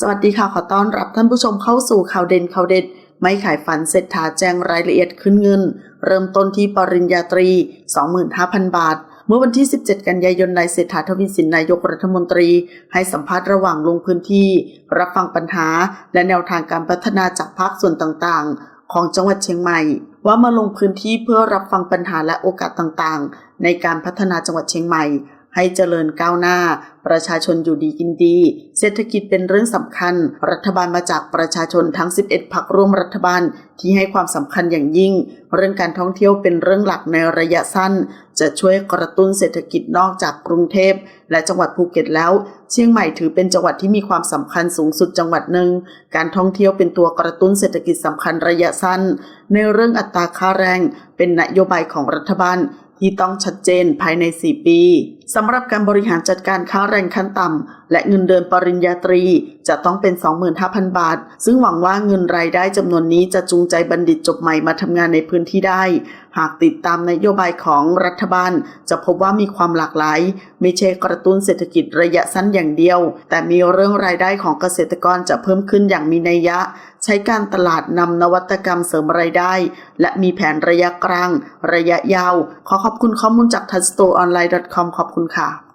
สวัสดีค่ะ ขอต้อนรับท่านผู้ชมเข้าสู่ข่าวเด่นข่าวเด็ด ไม่ขายฝันเศรษฐาแจ้งรายละเอียดขึ้นเงิน เริ่มต้นที่ปริญญาตรี 25,000 บาท เมื่อวันที่ 17 กันยายนนายเศรษฐาทวีสินนายกรัฐมนตรี ให้สัมภาษณ์ระหว่างลงพื้นที่ รับฟังปัญหา และแนวทางการพัฒนาจากภาคส่วนต่างๆ ของจังหวัดเชียงใหม่ ว่ามาลงพื้นที่เพื่อรับฟังปัญหาและโอกาสต่างๆ ในการพัฒนาจังหวัดเชียงใหม่ ให้เจริญก้าวหน้า ประชาชนอยู่ดีกินดี เศรษฐกิจเป็นเรื่องสำคัญ รัฐบาลมาจากประชาชนทั้ง 11พักร่วมรัฐบาลที่ให้ความสำคัญอย่างยิ่ง เรื่องการท่องเที่ยวเป็นเรื่องหลักในระยะสั้น จะช่วยกระตุ้นเศรษฐกิจนอกจากกรุงเทพ และจังหวัดภูเก็ตแล้ว เชียงใหม่ถือเป็นจังหวัดที่มีความสำคัญสูงสุดจังหวัดหนึ่ง การท่องเที่ยวเป็นตัวกระตุ้นเศรษฐกิจสำคัญระยะสั้น ในเรื่องอัตราค่าแรง เป็นนโยบายของรัฐบาล ที่ต้องชัดเจนภายใน 4 ปีสำหรับการบริหารจัดการค่าแรงขั้นต่ำและเงินเดือนปริญญาตรี จะต้องเป็น 25,000 บาท ซึ่งหวังว่าเงินรายได้จำนวนนี้จะจูงใจบัณฑิตจบใหม่มาทำงานในพื้นที่ได้ หากติดตามนโยบายของรัฐบาล จะพบว่ามีความหลากหลาย ไม่ใช่กระตุ้นเศรษฐกิจระยะสั้นอย่างเดียว แต่มีเรื่องรายได้ของเกษตรกรจะเพิ่มขึ้นอย่างมีนัยยะ ใช้การตลาดนำนวัตกรรมเสริมรายได้ และมีแผนระยะกลาง ระยะยาว ขอขอบคุณข้อมูลจาก t o u c h s t o r e o n l i n e c o m ขอบคุณค่ะ